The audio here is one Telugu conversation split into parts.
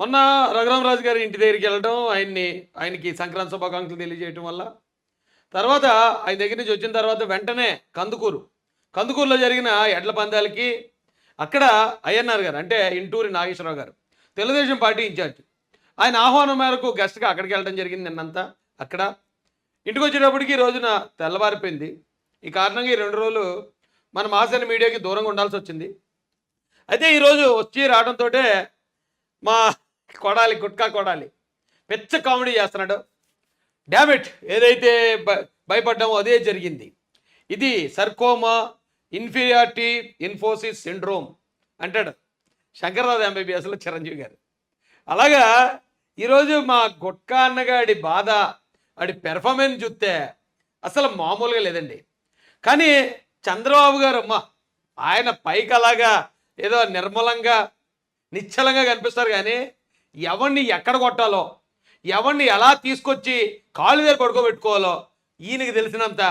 మొన్న రఘురామరాజు గారి ఇంటి దగ్గరికి వెళ్ళడం ఆయన్ని ఆయనకి సంక్రాంతి శుభాకాంక్షలు తెలియజేయటం వల్ల. తర్వాత ఆయన దగ్గర నుంచి వచ్చిన తర్వాత వెంటనే కందుకూరు. కందుకూరులో జరిగిన ఎడ్ల పందాలకి అక్కడ ఐఎన్ఆర్ గారు అంటే ఇంటూరి నాగేశ్వరరావు గారు తెలుగుదేశం పార్టీ ఇన్ఛార్జ్. ఆయన ఆహ్వానం మేరకు గెస్ట్గా అక్కడికి వెళ్ళడం జరిగింది నిన్నంతా అక్కడ. ఇంటికి వచ్చేటప్పటికి ఈ రోజున తెల్లవారిపోయింది. ఈ కారణంగా ఈ రెండు రోజులు మన ఆశని మీడియాకి దూరంగా ఉండాల్సి వచ్చింది. అయితే ఈరోజు వచ్చి రావడంతో మా కొడాలి గుట్కా కొడాలి. పెచ్చ కామెడీ చేస్తున్నాడు. డామిట్ ఏదైతే భయపడ్డామో అదే జరిగింది. ఇది సర్కోమా ఇన్ఫీరియారిటీ ఇన్ఫోసిస్ సిండ్రోమ్ అంటాడు శంకర్రావు ఎంబీబీఎస్లో చిరంజీవి గారు. అలాగా ఈరోజు మా గుట్కా అన్నగాడి బాధ ఆడి పెర్ఫార్మెన్స్ చూస్తే అసలు మామూలుగా లేదండి. కానీ చంద్రబాబు గారు అమ్మ ఆయన పైకి అలాగా ఏదో నిర్మలంగా నిశ్చలంగా కనిపిస్తారు కానీ ఎవరిని ఎక్కడ కొట్టాలో ఎవరిని ఎలా తీసుకొచ్చి కాళ్ళు దగ్గర పడుకోబెట్టుకోవాలో ఈయనకి తెలిసినంత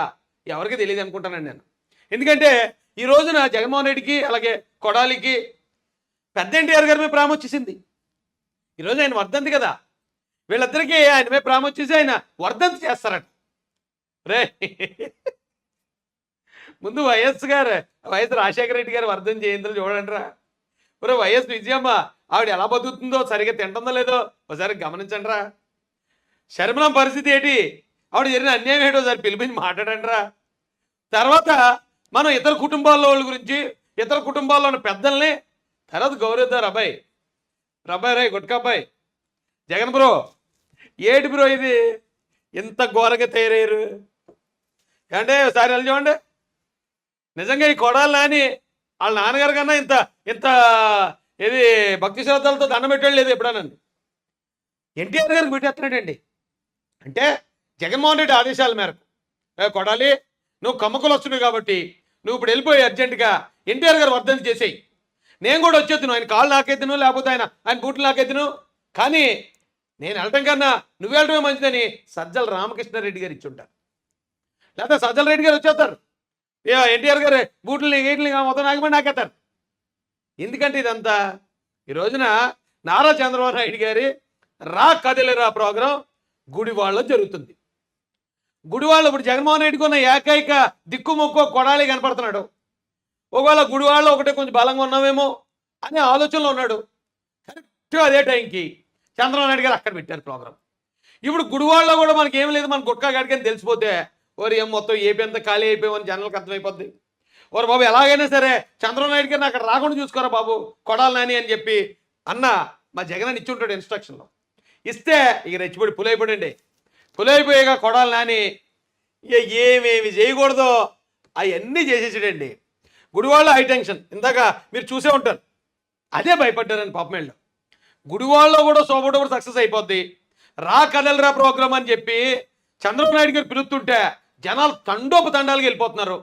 ఎవరికి తెలియదు అనుకుంటానండి నేను. ఎందుకంటే ఈ రోజున జగన్మోహన్ రెడ్డికి అలాగే కొడాలికి పెద్ద ఎన్టీఆర్ గారి మీద ప్రేమ వచ్చేసింది. ఈరోజు ఆయన వర్ధంతి కదా. వీళ్ళిద్దరికీ ఆయన మీద ప్రేమ వచ్చేసి ఆయన వర్ధంతి చేస్తారట. రే ముందు వైఎస్ గారు వైఎస్ రాజశేఖర రెడ్డి గారు వర్ధం చేయిందని చూడండి రా ఒరే వైఎస్ విజయమ్మ ఆవిడ ఎలా బతుకుతుందో సరిగ్గా తింటుందో లేదో ఒకసారి గమనించండి రా శర్మలం పరిస్థితి ఏంటి? ఆవిడ జరిగిన అన్యాయం ఏంటో ఒకసారి పిలిపించి మాట్లాడండి రా తర్వాత మనం ఇతర కుటుంబాల్లో వాళ్ళ గురించి ఇతర కుటుంబాల్లో ఉన్న పెద్దల్ని తర్వాత గౌరవిద్దాం అబ్బాయి రబ్బాయి రాయ్ గుట్కాబాయ్ జగన్ బ్రో ఏటి బ్రో ఇది? ఇంత ఘోరంగా తయారయ్యారు. అంటే ఒకసారి వెళ్ళి చూడండి. నిజంగా ఈ కొడాలని వాళ్ళ నాన్నగారి కన్నా ఇంత ఇంత ఇది భక్తి శ్రద్ధలతో దండం పెట్టాడు లేదు ఎప్పుడన్నా ఎన్టీఆర్ గారికి పెట్టేస్తున్నాడండి. అంటే జగన్మోహన్ రెడ్డి ఆదేశాల మేరకు కొడాలి నువ్వు కమ్మకులు వస్తున్నావు కాబట్టి నువ్వు ఇప్పుడు వెళ్ళిపోయి అర్జెంటుగా ఎన్టీఆర్ గారు వర్ధన చేసేయి. నేను కూడా వచ్చేద్దును ఆయన కాళ్ళు నాకెత్తును లేకపోతే ఆయన ఆయన బూట్లు నాకెత్తును కానీ నేను వెళ్ళటం కన్నా నువ్వు వెళ్ళటమే మంచిదని సజ్జల రామకృష్ణారెడ్డి గారు ఇచ్చుంటారు లేకపోతే సజ్జల రెడ్డి గారు వచ్చేస్తారు. ఏ ఎన్టీఆర్ గారు బూట్లు గేట్లు మొత్తం నాగమని నాకెత్తారు. ఎందుకంటే ఇదంతా? ఈ రోజున నారా చంద్రబాబు నాయుడు గారి రా కదిలిరా ప్రోగ్రాం గుడివాళ్ళలో జరుగుతుంది. గుడివాళ్ళు ఇప్పుడు జగన్మోహన్ రెడ్డికి ఉన్న ఏకైక దిక్కుముక్కో కొడాలి కనపడుతున్నాడు. ఒకవేళ గుడివాళ్ళు ఒకటే కొంచెం బలంగా ఉన్నామేమో అనే ఆలోచనలో ఉన్నాడు. కరెక్ట్గా అదే టైంకి చంద్రబాబు నాయుడు గారు అక్కడ పెట్టారు ప్రోగ్రాం. ఇప్పుడు గుడివాళ్ళలో కూడా మనకి ఏం లేదు మన గుట్కా గడికని తెలిసిపోతే ఓరి ఏం మొత్తం ఏపీ అంతా ఖాళీ అయిపోయామని జనాలకు అర్థమైపోద్ది. ఓరు బాబు ఎలాగైనా సరే చంద్రబాబు నాయుడు గారిని అక్కడ రాకుండా చూసుకోరా బాబు? కొడాలి నాని అని చెప్పి. అన్న మా జగన్ అని ఇచ్చి ఉంటాడు ఇన్స్ట్రక్షన్లో. ఇస్తే ఇక రెచ్చిపడి పులైపోడండి. పులైపోయాక కొడాలి నాని ఇక ఏమేమి చేయకూడదో అవన్నీ చేసేసాడండి. గుడివాళ్ళ హై టెన్షన్. ఇందాక మీరు చూసే ఉంటారు. అదే భయపడ్డారని పాపమేళ్ళు గుడివాళ్ళలో కూడా సోపట కూడా సక్సెస్ అయిపోద్ది. రా కదలరా ప్రోగ్రామ్ అని చెప్పి చంద్రబాబు నాయుడు గారు పిలుస్తుంటే జనాలు తండోపతండాలకి వెళ్ళిపోతున్నారు.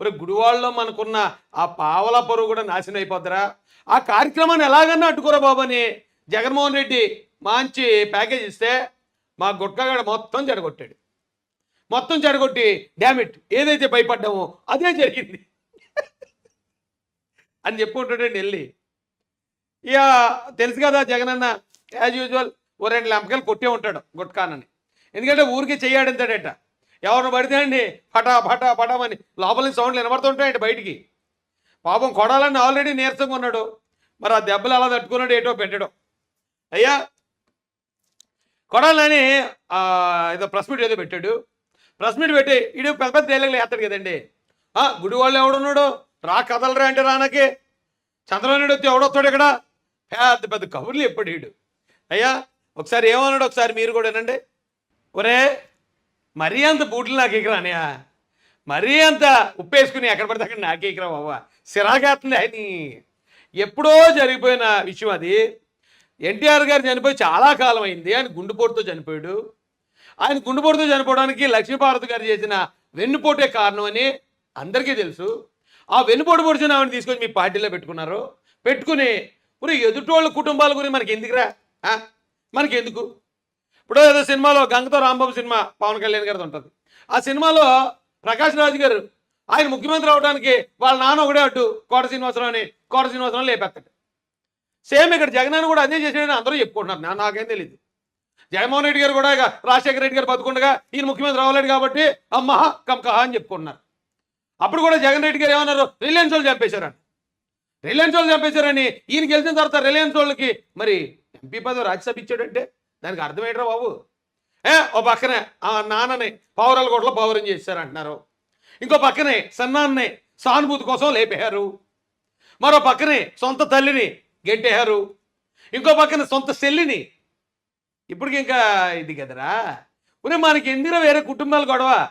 మరి గుడివాళ్ళలో మనకున్న ఆ పావల పరువు కూడా నాశనం అయిపోతారా ఆ కార్యక్రమాన్ని ఎలాగన్నా అడ్డుకోరా బాబు అని జగన్మోహన్ రెడ్డి మంచి ప్యాకేజ్ ఇస్తే మా గుట్కాగాడ మొత్తం చెడగొట్టాడు. మొత్తం చెడగొట్టి డ్యామిట్ ఏదైతే భయపడ్డామో అదే జరిగింది. అని చెప్పుకుంటాడండి వెళ్ళి ఇక తెలుసు కదా జగన్ అన్న యాజ్ యూజువల్ ఓ రెండు లంపకాయలు కొట్టే ఉంటాడు గుట్కానని. ఎందుకంటే ఊరికే చేయాడంతాడట ఎవరిని పడితే అండి? పటా పటా పటామని లోపల సౌండ్లు వినబడుతుంటాయండి బయటికి. పాపం కొడాలని ఆల్రెడీ నీరసంగా ఉన్నాడు. మరి ఆ దెబ్బలు అలా తట్టుకున్నాడు ఏటో పెట్టడం. అయ్యా! కొడాలని ఏదో ప్రెస్ మీట్ ఏదో పెట్టాడు. ప్రెస్ మీట్ పెట్టి ఇడు పెద్ద పెద్ద తేలికలు వేస్తాడు కదండి. ఆ, గుడి వాళ్ళు ఎవడున్నాడు? రా కదలరా అంటే రానకి. చంద్రబాబు వచ్చి ఎవడొస్తాడు ఇక్కడ? పెద్ద పెద్ద కబుర్లు ఎప్పుడు వీడు అయ్యా! ఒకసారి ఏమన్నాడు? ఒకసారి మీరు కూడా వినండి. ఒరే మరీ అంత బూట్లు నాకు ఎకరా మరీ అంత ఉప్పేసుకుని ఎక్కడ పడితే అక్కడ నాకే ఎకరా బాబా సిరాకేస్తుంది అని ఎప్పుడో జరిగిపోయిన విషయం అది. ఎన్టీఆర్ గారు చనిపోయి చాలా కాలం అయింది. ఆయన గుండెపోటుతో చనిపోయాడు. ఆయన గుండెపోటుతో చనిపోవడానికి లక్ష్మీభారతి గారు చేసిన వెన్నుపోటే కారణం అని అందరికీ తెలుసు. ఆ వెన్నుపోటు పొడిచిన ఆవిడ తీసుకొని మీ పార్టీలో పెట్టుకున్నారు. పెట్టుకుని ఇప్పుడు ఎదుటోళ్ళ కుటుంబాల గురించి మనకి ఎందుకురా మనకి ఎందుకు ఇప్పుడు ఏదో సినిమాలో గంగతో రాంబాబు సినిమా పవన్ కళ్యాణ్ గారిది ఉంటుంది. ఆ సినిమాలో ప్రకాష్ రాజు గారు ఆయన ముఖ్యమంత్రి అవడానికి వాళ్ళ నాన్న ఒకడే అడ్డు కోట శ్రీనివాసరావు అని కోట శ్రీనివాసరావు లేపెత్తాడు సేమ్ ఇక్కడ జగన్ కూడా అదే చేసాడని అందరూ చెప్పుకుంటున్నారు. నా నాకేం తెలియదు జగన్మోహన్ రెడ్డి గారు కూడా ఇక రాజశేఖర రెడ్డి గారు బతుకుండగా ఈయన ముఖ్యమంత్రి అవ్వలేడు కాబట్టి అమ్మహా కమ్కహ అని చెప్పుకుంటున్నారు. అప్పుడు కూడా జగన్ రెడ్డి గారు ఏమన్నారు? రిలయన్స్ వాళ్ళు చంపేశారని. రిలయన్స్ వాళ్ళు చంపేశారని ఈయన గెలిచిన తర్వాత రిలయన్స్ వాళ్ళకి మరి ఎంపీ పదవి రాజ్యసభ ఇచ్చాడంటే దానికి అర్థం ఏంట్రా బాబు. ఏ ఓ పక్కనే ఆ నాన్నని పౌరాల కోట్లో చేశారు చేశారంటున్నారు ఇంకో పక్కనే సన్నాన్నే సానుభూతి కోసం లేపేశారు. మరో పక్కనే సొంత తల్లిని గెంటేశారు. ఇంకో పక్కన సొంత చెల్లిని ఇప్పటికి ఇంకా ఇది కదరా? ఉరే మనకి ఎందిరా వేరే కుటుంబాలు గొడవ?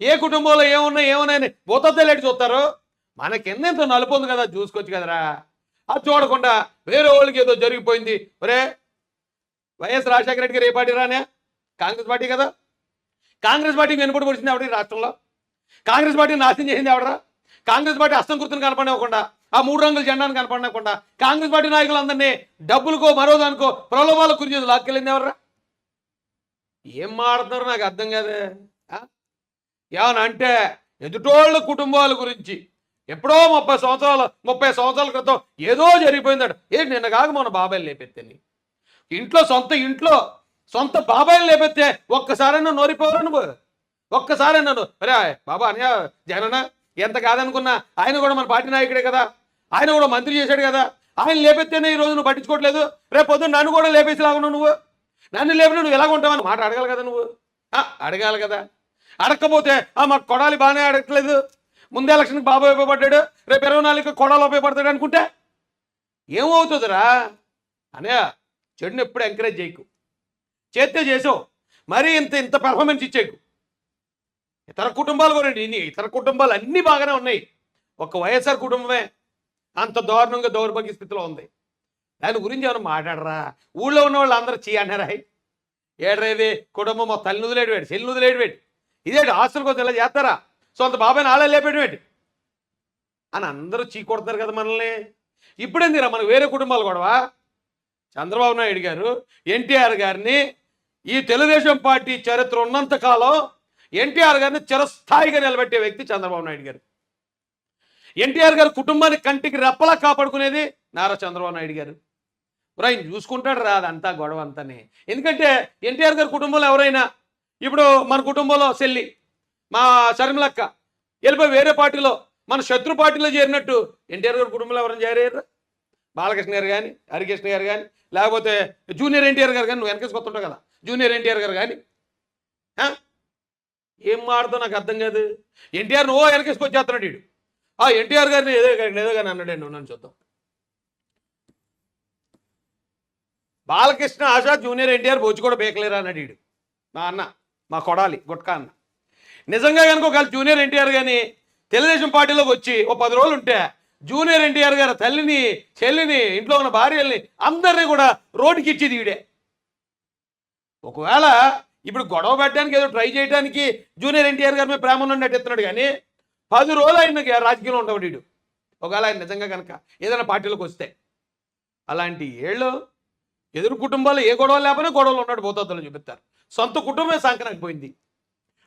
ఏ కుటుంబంలో ఏమున్నాయి ఏమున్నాయని భూతద్దలేటి చూస్తారు? మనకి ఎంత నలుపు ఉంది కదా చూసుకోవచ్చు కదరా. అది చూడకుండా వేరే వాళ్ళకి ఏదో జరిగిపోయింది. ఒరే వైఎస్ రాజశేఖర రెడ్డి గారు ఏ పార్టీ రానే? కాంగ్రెస్ పార్టీ కదా. కాంగ్రెస్ పార్టీ వెనుపడి పొడిచింది ఎవరి రాష్ట్రంలో? కాంగ్రెస్ పార్టీ నాశనం చేసింది ఎవడరా? కాంగ్రెస్ పార్టీ అస్తం గుర్తును కనపడనివ్వకుండా ఆ మూడు రంగుల జెండాను కనపడనివ్వకుండా కాంగ్రెస్ పార్టీ నాయకులందరినీ డబ్బులకో మరో దానికో ప్రలోభాలకు గురి చేసి లాక్కెళ్ళింది ఎవరా ఏం మాడుతున్నారు నాకు అర్థం కాదే. ఆ? ఏమని అంటే ఎదుటోళ్ళ కుటుంబాల గురించి ఎప్పుడో ముప్పై సంవత్సరాలు ముప్పై సంవత్సరాల క్రితం ఏదో జరిగిపోయిందట. ఏంటి నిన్న కాక మన బాబాయ్ లేపెత్తండి ఇంట్లో సొంత ఇంట్లో సొంత బాబాయిని లేపెత్తే ఒక్కసారైనా నోరిపోరు నువ్వు. ఒక్కసారైనా నువ్వు అరే బాబా అనయా జగనన్న ఎంత కాదనుకున్నా ఆయన కూడా మన పార్టీ నాయకుడే కదా. ఆయన కూడా మంత్రి చేశాడు కదా. ఆయన లేపెత్తేనే ఈ రోజు నువ్వు పట్టించుకోవట్లేదు. రేపు పొద్దున్న నన్ను కూడా లేపేసేలాగా నువ్వు. నన్ను లేపిన నువ్వు ఎలాగ ఉంటావని మాట అడగాలి కదా నువ్వు. ఆ, అడగాలి కదా. అడగకపోతే ఆ మాకు కొడాలి బాగానే అడగట్లేదు. ముందే ఎలక్షన్కి బాబాయ్ ఉపయోగపడ్డాడు రేపు ఇరవై నాలుగు కొడాలు ఉపయోగపడతాడు అనుకుంటే ఏమవుతుందిరా? అనే చెడుని ఎప్పుడు ఎంకరేజ్ చేయకు. చేస్తే చేసావు మరీ ఇంత ఇంత పెర్ఫార్మెన్స్ ఇచ్చేకు ఇతర కుటుంబాలు కూడా ఇన్ని ఇతర కుటుంబాలు అన్నీ బాగానే ఉన్నాయి. ఒక వైఎస్ఆర్ కుటుంబమే అంత దారుణంగా దౌర్భాగ్య స్థితిలో ఉంది. దాని గురించి ఏమైనా మాట్లాడరా? ఊళ్ళో ఉన్న వాళ్ళు అందరూ చీ అన్నారా? ఏడ్రేది కుటుంబం మా తల్లి నుదిలేడు వేడు చెల్లి నుదిలేడు వేడు. ఇదేంటి హాస్టల్ కోసం ఇలా చేస్తారా? సొంత బాబాయ్ నాలే లేపేడు వేడు. అని అందరూ చీ కొడతారు కదా మనల్ని. ఇప్పుడేందిరా మనకు వేరే కుటుంబాలు గొడవ? చంద్రబాబు నాయుడు గారు ఎన్టీఆర్ గారిని ఈ తెలుగుదేశం పార్టీ చరిత్ర ఉన్నంతకాలం ఎన్టీఆర్ గారిని చిరస్థాయిగా నిలబెట్టే వ్యక్తి చంద్రబాబు నాయుడు గారు. ఎన్టీఆర్ గారు కుటుంబాన్ని కంటికి రెప్పలా కాపాడుకునేది నారా చంద్రబాబు నాయుడు గారు. ఆయన చూసుకుంటాడు రా అదంతా గొడవ అంతానే. ఎందుకంటే ఎన్టీఆర్ గారి కుటుంబంలో ఎవరైనా ఇప్పుడు మన కుటుంబంలో సెల్లి మా శర్మిలక్క వెళ్ళిపోయి వేరే పార్టీలో మన శత్రు పార్టీలో చేరినట్టు ఎన్టీఆర్ గారి కుటుంబంలో ఎవరైనా చేరారు? బాలకృష్ణ గారు కానీ హరికృష్ణ గారు కానీ లేకపోతే జూనియర్ ఎన్టీఆర్ గారు కానీ నువ్వు వెనకేసి కొత్తుంటావు కదా. జూనియర్ ఎన్టీఆర్ గారు కానీ ఏం మాడతావు నాకు అర్థం కాదు. ఎన్టీఆర్ ఓ వెనకేసుకొచ్చేస్తున్నాడు వీడు. ఆ ఎన్టీఆర్ గారిని ఏదో ఏదో కానీ అన్నాడండి నన్ను చూద్దాం. బాలకృష్ణ ఆశ జూనియర్ ఎన్టీఆర్ బొచ్చు కూడా బేకలేరా అన్నాడు వీడు. మా అన్న మా కొడాలి గుట్కా అన్న. నిజంగా కనుక ఒకవేళ జూనియర్ ఎన్టీఆర్ కానీ తెలుగుదేశం పార్టీలోకి వచ్చి ఓ పది రోజులు ఉంటే జూనియర్ ఎన్టీఆర్ గారి తల్లిని చెల్లిని ఇంట్లో ఉన్న భార్యల్ని అందరినీ కూడా రోడ్డుకి ఇచ్చేది వీడే ఒకవేళ ఇప్పుడు గొడవ పెట్టడానికి ఏదో ట్రై చేయడానికి జూనియర్ ఎన్టీఆర్ గారి మీద ప్రేమ ఉన్నట్టు ఎత్తున్నాడు కానీ పది రోజులు ఆయన రాజకీయంలో ఉంటాడు వీడు. ఒకవేళ ఆయన నిజంగా కనుక ఏదైనా పార్టీలోకి వస్తే అలాంటి ఏళ్ళు ఎదురు కుటుంబాలు ఏ గొడవ లేకపోయినా గొడవలు ఉన్నాడు పోతాదని చూపిస్తారు. సొంత కుటుంబమే సంక్రాంతి పోయింది.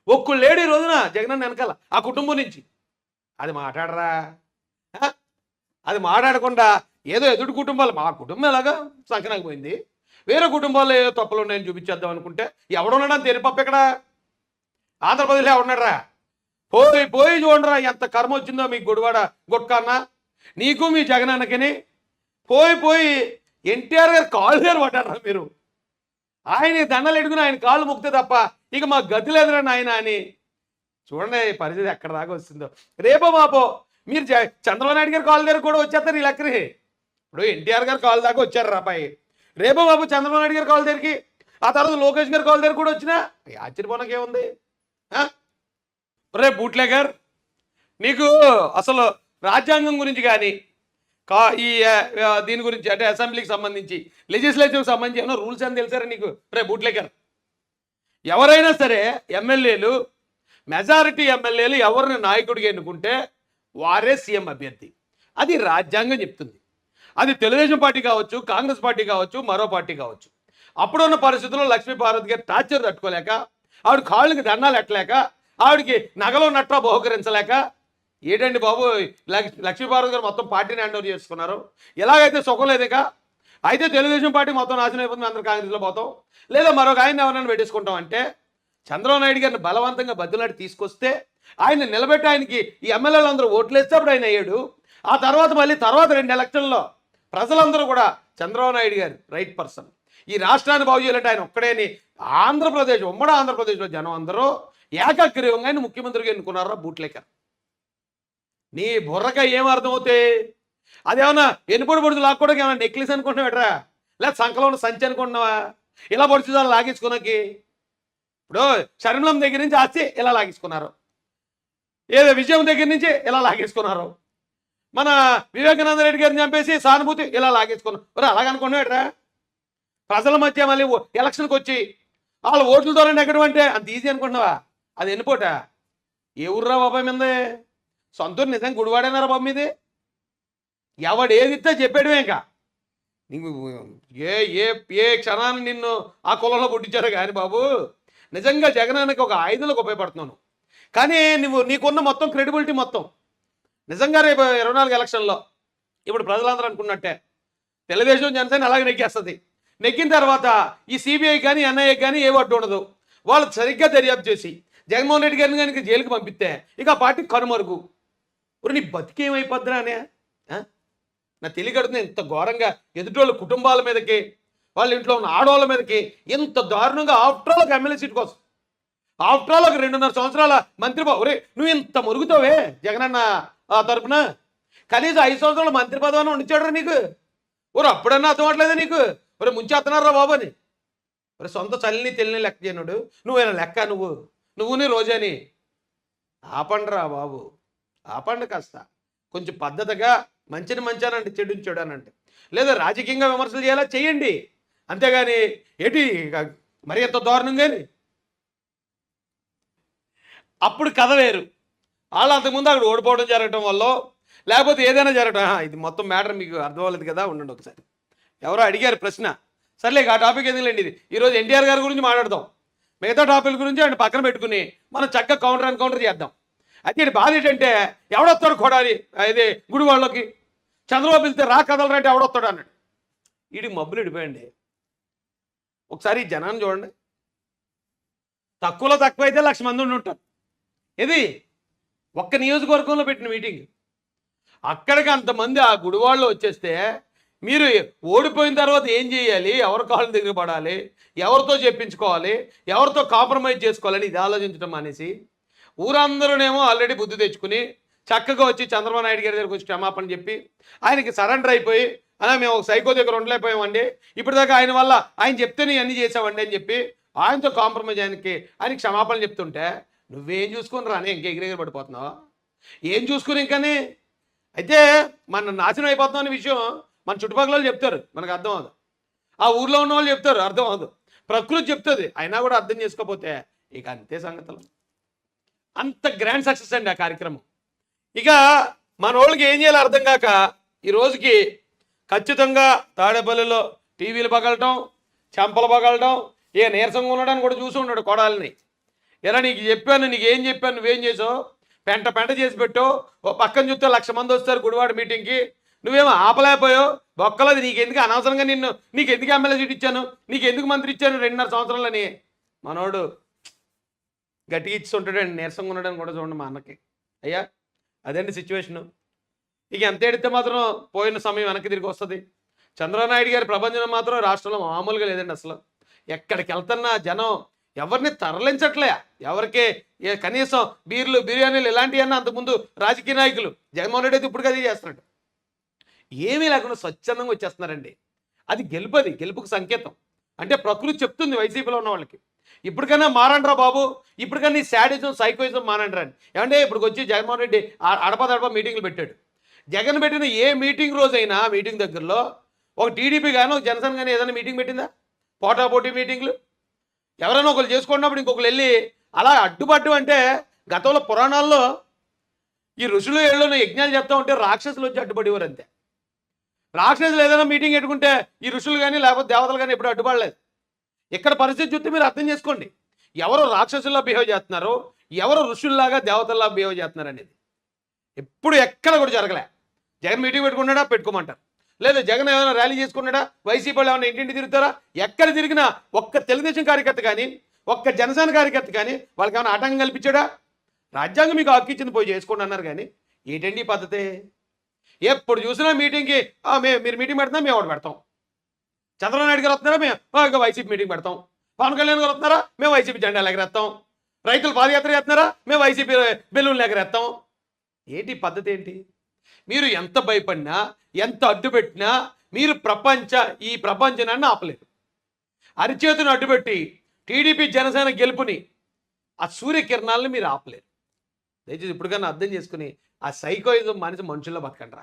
ఒక్కళ్ళు లేడు ఈ రోజున జగనన్న వెనకాల ఆ కుటుంబం నుంచి. అది మాట్లాడరా? అది మాట్లాడకుండా ఏదో ఎదుటి కుటుంబాలు మా కుటుంబం ఎలాగా సంకనానికి పోయింది? వేరే కుటుంబాల్లో ఏదో తప్పులు ఉన్నాయని చూపించేద్దాం అనుకుంటే ఎవడున్నాడని పప్ప ఇక్కడ ఆంధ్రప్రదేశ్లో ఎవడున్నాడరా? పోయి పోయి చూడరా ఎంత కర్మ వచ్చిందో మీకు గుడివాడ గుట్కన్న. నీకు మీ జగనన్నకిని. పోయి పోయి ఎన్టీఆర్ గారు కాళ్ళు గారు పడ్డారా మీరు? ఆయన దండలు ఎడుకుని ఆయన కాళ్ళు ముక్తే తప్ప ఇక మాకు గతి లేదురా నాయన అని. చూడండి పరిస్థితి ఎక్కడ దాకా వస్తుందో. రేపో మాపో మీరు చంద్రబాబు నాయుడు గారి కాల్ దగ్గర కూడా వచ్చేస్తారు ఈ లెక్కని ఇప్పుడు ఎన్టీఆర్ గారు కాల్ దాకా వచ్చారు రాబాయి రేపు బాబు చంద్రబాబు నాయుడు గారి కాల్ దగ్గరికి ఆ తర్వాత లోకేష్ గారు కాల్ దగ్గర కూడా వచ్చినా ఆశ్చర్యపోనకే ఏముంది? రే బూట్లే గారు నీకు అసలు రాజ్యాంగం గురించి కానీ కా ఈ దీని గురించి అంటే అసెంబ్లీకి సంబంధించి లెజిస్లేటివ్కి సంబంధించి ఏమైనా రూల్స్ అని తెలిసారా నీకు? రే బూట్లేకర్ ఎవరైనా సరే ఎమ్మెల్యేలు మెజారిటీ ఎమ్మెల్యేలు ఎవరిని నాయకుడిగా ఎన్నుకుంటే వారే సీఎం అభ్యర్థి. అది రాజ్యాంగం చెప్తుంది. అది తెలుగుదేశం పార్టీ కావచ్చు కాంగ్రెస్ పార్టీ కావచ్చు మరో పార్టీ కావచ్చు. అప్పుడున్న పరిస్థితుల్లో లక్ష్మీ భారత్ గారి టార్చర్ తట్టుకోలేక ఆవిడ కాళ్ళకి దండాలు ఎట్టలేక ఆవిడకి నగలో నట్రా బహుకరించలేక ఏంటండి బాబు లక్ష్మీ లక్ష్మీపార్వతి గారు మొత్తం పార్టీని హ్యాండ్ ఓవర్ చేసుకున్నారు. ఎలాగైతే సుఖం లేదు అయితే తెలుగుదేశం పార్టీ మొత్తం నాశనం అయిపోతుంది అందరు కాంగ్రెస్లో పోతాం. లేదా మరొక ఆయన ఎవరైనా పెట్టేసుకుంటాం అంటే చంద్రబాబు నాయుడు గారిని బలవంతంగా బద్దులాడి తీసుకొస్తే ఆయన నిలబెట్టి ఆయనకి ఈ ఎమ్మెల్యేలు అందరూ ఓట్లేస్తే అప్పుడు ఆయన అయ్యాడు. ఆ తర్వాత మళ్ళీ తర్వాత రెండు ఎలక్షన్లో ప్రజలందరూ కూడా చంద్రబాబు నాయుడు గారు రైట్ పర్సన్. ఈ రాష్ట్రాన్ని బాగు చేయాలంటే ఆయన ఒక్కడేని ఆంధ్రప్రదేశ్ ఉమ్మడి ఆంధ్రప్రదేశ్లో జనం అందరూ ఏకగ్రీవంగా ఆయన ముఖ్యమంత్రిగా ఎన్నుకున్నారా బూట్లేకర్. నీ బుర్రక ఏం అర్థమవుతాయి అదేమన్నా ఎన్నిపొడి పొడుచు లాక్కోవడానికి ఏమన్నా నెక్లెస్ అనుకుంటున్నావుట్రా? లేదా సంకలో ఉన్న సంచి అనుకుంటున్నావా? ఇలా పొడుచు దాన్ని ఇప్పుడు శర్మిలం దగ్గర నుంచి ఆస్తి ఇలా లాగించుకున్నారు ఏదో విజయం దగ్గర నుంచి ఇలా లాగేసుకున్నారు. మన వివేకానంద రెడ్డి గారిని చంపేసి సానుభూతి ఇలా లాగేసుకున్నారు. మరి అలాగనుకున్నాడరా ప్రజల మధ్య మళ్ళీ ఓ- ఎలక్షన్కి వచ్చి వాళ్ళ ఓట్ల ద్వారా నెగ్గడం అంటే అంత ఈజీ అనుకుంటున్నావా? అది ఎన్నిపోట? ఏ ఊర్రా బాబాయ్ మీదే? సొంతూరు నిజంగా గుడివాడేనారా బాబు మీది? ఎవడు ఏది ఇస్తే చెప్పాడు ఇంకా. నీకు ఏ ఏ ఏ క్షణాన్ని నిన్ను ఆ కులంలో పుట్టించారు కానీ బాబు నిజంగా జగనానికి ఒక ఆయుధంలోకి ఉపయోగపడుతున్నాను. కానీ నువ్వు నీకున్న మొత్తం క్రెడిబిలిటీ మొత్తం. నిజంగా రేపు ఇరవై నాలుగు ఎలక్షన్లో ఇప్పుడు ప్రజలందరూ అనుకున్నట్టే తెలుగుదేశం జనసేన అలాగే నెక్కేస్తుంది నెక్కిన తర్వాత ఈ సిబిఐ కానీ ఎన్ఐఏ కానీ ఏ అడ్డు ఉండదు. వాళ్ళు సరిగ్గా దర్యాప్తు చేసి జగన్మోహన్ రెడ్డి గారిని కనుక జైలుకి పంపిస్తే ఇక ఆ పార్టీ కనుమరుగు. ఇప్పుడు నీ బతికేమైపోద్దిరా అనే నా తెలియకడుతుంది ఇంత ఘోరంగా ఎదుటోళ్ళ కుటుంబాల మీదకి వాళ్ళ ఇంట్లో ఉన్న ఆడవాళ్ళ మీదకి ఇంత దారుణంగా ఆఫ్టర్ ఆల్ ఎమ్మెల్యే సీట్ కోసం. ఆఫ్టర్ ఆల్ ఒక రెండున్నర సంవత్సరాల మంత్రి ప- ఒరే నువ్వు ఇంత మురుగుతావే జగనన్న ఆ తరపున? కనీసం ఐదు సంవత్సరాలు మంత్రి పదవిని ఉండిచాడు నీకు. ఒరే అప్పుడన్నా అర్థం అవట్లేదు నీకు? ఒరే ముంచేస్తున్నారా బాబు అని ఒరే సొంత చల్లిని తెలియని లెక్క చేయనుడు. నువ్వేనా లెక్క నువ్వు? నువ్వు నీ రోజాని. ఆపండిరా బాబు. ఆపండి కాస్త. కొంచెం పద్ధతిగా మంచిని మంచి చెడుని చెడు అనంటే లేదా రాజకీయంగా విమర్శలు చేయాలా? చేయండి. అంతేగాని ఏంటి మరీ మరి ఎంత దారుణంగాని అప్పుడు కథ వేరు. వాళ్ళు అంతకుముందు అక్కడ ఓడిపోవడం జరగటం వల్ల లేకపోతే ఏదైనా జరగటం ఇది మొత్తం మ్యాటర్ మీకు అర్థం అవ్వలేదు కదా ఉండండి ఒకసారి. ఎవరో అడిగారు ప్రశ్న. సర్లే ఆ టాపిక్ ఎందుకులేండి ఇది? ఈరోజు ఎన్టీఆర్ గారి గురించి మాట్లాడదాం. మిగతా టాపిక్ గురించి ఆయన పక్కన పెట్టుకుని మనం చక్కగా కౌంటర్ అండ్ కౌంటర్ చేద్దాం. అయితే ఇది బాధ ఏంటంటే ఎవడొస్తాడు కొడాలి? ఇది గుడి వాళ్ళకి చంద్రబాబు వెళ్తే రా కదలరంటే ఎవడొస్తాడు అన్నాడు. వీడికి మబ్బులు ఇడిపోయండి. ఒకసారి జనాన్ని చూడండి. తక్కువలో తక్కువ అయితే లక్ష మంది ఉండి ఉంటారు. ఇది ఒక్క నియోజకవర్గంలో పెట్టిన మీటింగ్. అక్కడికి అంతమంది ఆ గుడివాళ్ళు వచ్చేస్తే మీరు ఓడిపోయిన తర్వాత ఏం చేయాలి? ఎవరి కాళ్ళ దగ్గర పడాలి? ఎవరితో చెప్పించుకోవాలి? ఎవరితో కాంప్రమైజ్ చేసుకోవాలని ఇది ఆలోచించడం అనేసి ఊరందరూనేమో ఆల్రెడీ బుద్ధి తెచ్చుకుని చక్కగా వచ్చి చంద్రబాబు నాయుడు గారి దగ్గరికి వచ్చి క్షమాపణ చెప్పి ఆయనకి సరెండర్ అయిపోయి అలా మేము ఒక సైకో దగ్గర ఉండలేకపోయామండి. ఇప్పటిదాకా ఆయన వల్ల ఆయన చెప్తేనే అన్ని చేసామండి అని చెప్పి ఆయనతో కాంప్రమైజ్ ఆయనకి ఆయన క్షమాపణ చెప్తుంటే నువ్వేం చూసుకుని రాని ఇంకా ఎగిరెగిరి పడిపోతున్నావు? ఏం చూసుకుని ఇంకని? అయితే మన నాశనం అయిపోతున్నాం అనే విషయం మన చుట్టుపక్కల వాళ్ళు చెప్తారు మనకు అర్థం అవదు ఆ ఊర్లో ఉన్న వాళ్ళు చెప్తారు అర్థం అవదు ప్రకృతి చెప్తుంది అయినా కూడా అర్థం చేసుకోకపోతే ఇక అంతే సంగతులు. అంత గ్రాండ్ సక్సెస్ అండి ఆ కార్యక్రమం. ఇక మన వాళ్ళకి ఏం చేయాలో అర్థం కాక ఈ రోజుకి ఖచ్చితంగా తాడేపల్లిలో టీవీలు పగలటం చెంపలు పగలటం ఏ నీరసంగా ఉండడానికి కూడా చూసి ఉన్నాడు కొడాలని. ఎలా నీకు చెప్పాను నీకు ఏం చెప్పాను నువ్వేం చేసావు? పెంట పెంట చేసి పెట్టు. ఓ పక్కన చూస్తే లక్ష మంది వస్తారు గుడివాడ మీటింగ్కి నువ్వేమో ఆపలేకపోయావు. బొక్కలది నీకు ఎందుకు అనవసరంగా నిన్ను నీకు ఎందుకు ఎమ్మెల్యే సీట్ ఇచ్చాను? నీకు ఎందుకు మంత్రి ఇచ్చాను? రెండున్నర సంవత్సరాలని. మనోడు గట్టిగా ఇచ్చి ఉంటాడండి. నీరసంగా ఉన్నాడని కూడా చూడండి మా అన్నకి. అయ్యా అదండి సిచ్యువేషను ఇక ఎంత ఎడితే మాత్రం పోయిన సమయం వెనక్కి తిరిగి వస్తుంది. చంద్రబాబు నాయుడు గారి ప్రపంచం మాత్రం రాష్ట్రంలో మామూలుగా లేదండి అసలు. ఎక్కడికి వెళ్తున్నా జనం ఎవరిని తరలించట్లే? ఎవరికి? కనీసం బీర్లు బిర్యానీలు ఇలాంటివన్నా అంతకుముందు రాజకీయ నాయకులు జగన్మోహన్ రెడ్డి అయితే ఇప్పుడు అదే చేస్తున్నాడు. ఏమీ లేకుండా స్వచ్ఛందంగా వచ్చేస్తున్నారండి. అది గెలుపది గెలుపుకు సంకేతం. అంటే ప్రకృతి చెప్తుంది వైసీపీలో ఉన్న వాళ్ళకి. ఇప్పటికైనా మారండ్రా బాబు ఇప్పటికైనా ఈ శాడిజం సైకోయిజం మానండ్రా అని. ఏమంటే ఇప్పుడు వచ్చి జగన్మోహన్ రెడ్డి అడపదడప మీటింగ్లు పెట్టాడు. జగన్ పెట్టిన ఏ మీటింగ్ రోజైనా మీటింగ్ దగ్గరలో ఒక టీడీపీ కానీ ఒక జనసేన కానీ ఏదైనా మీటింగ్ పెట్టిందా? పోటాపోటీ మీటింగ్లు? ఎవరైనా ఒకరు చేసుకున్నప్పుడు ఇంకొకరు వెళ్ళి అలా అడ్డుపడ్డం అంటే గతంలో పురాణాల్లో ఈ ఋషులు ఏళ్ళలో యజ్ఞాలు చెప్తా ఉంటే రాక్షసులు వచ్చి అడ్డుపడేవారు అంతే. రాక్షసులు ఏదైనా మీటింగ్ పెట్టుకుంటే ఈ ఋషులు కానీ లేకపోతే దేవతలు కానీ ఎప్పుడు అడ్డుపడలేదు. ఇక్కడ పరిస్థితి చూస్తే మీరు అర్థం చేసుకోండి. ఎవరు రాక్షసుల్లా బిహేవ్ చేస్తున్నారు ఎవరు ఋషుల్లాగా దేవతల్లా బిహేవ్ చేస్తున్నారు అనేది ఎప్పుడు ఎక్కడ కూడా జరగలే. జగన్ మీటింగ్ పెట్టుకున్నాడా? పెట్టుకోమంటారు. లేదా జగన్ ఏమైనా ర్యాలీ చేసుకున్నాడా? వైసీపీ వాళ్ళు ఏమైనా ఇంటింటి తిరుగుతారా? ఎక్కడ తిరిగినా ఒక్క తెలుగుదేశం కార్యకర్త కానీ ఒక్క జనసేన కార్యకర్త కానీ వాళ్ళకి ఏమైనా ఆటంకం కల్పించాడా? రాజ్యాంగం మీకు హక్కు ఇచ్చింది పోయి చేసుకోండి అన్నారు కానీ ఏంటండి పద్ధతి? ఎప్పుడు చూసినా మీటింగ్కి మే మీరు మీటింగ్ పెడుతున్నా మేము ఒకటి పెడతాం. చంద్రబాబు నాయుడు గారు వస్తున్నారా? మేము ఇంకా వైసీపీ మీటింగ్ పెడతాం. పవన్ కళ్యాణ్ గారు వస్తున్నారా? మేము వైసీపీ జెండాలు ఎగరేస్తాం. రైతులు పాదయాత్ర చేస్తున్నారా? మేము వైసీపీ బెలూన్లు ఎగరేస్తాం. ఏంటి పద్ధతి ఏంటి? మీరు ఎంత భయపడినా ఎంత అడ్డుపెట్టినా మీరు ప్రపంచ ఈ ప్రపంచనాన్ని ఆపలేరు. అరిచేతును అడ్డుపెట్టి టీడీపీ జనసేన గెలుపుని ఆ సూర్యకిరణాలను మీరు ఆపలేరు. దయచేసి ఇప్పటికన్నా అర్థం చేసుకుని ఆ సైకోయిజం మనిషి మనుషుల్లో బతకండి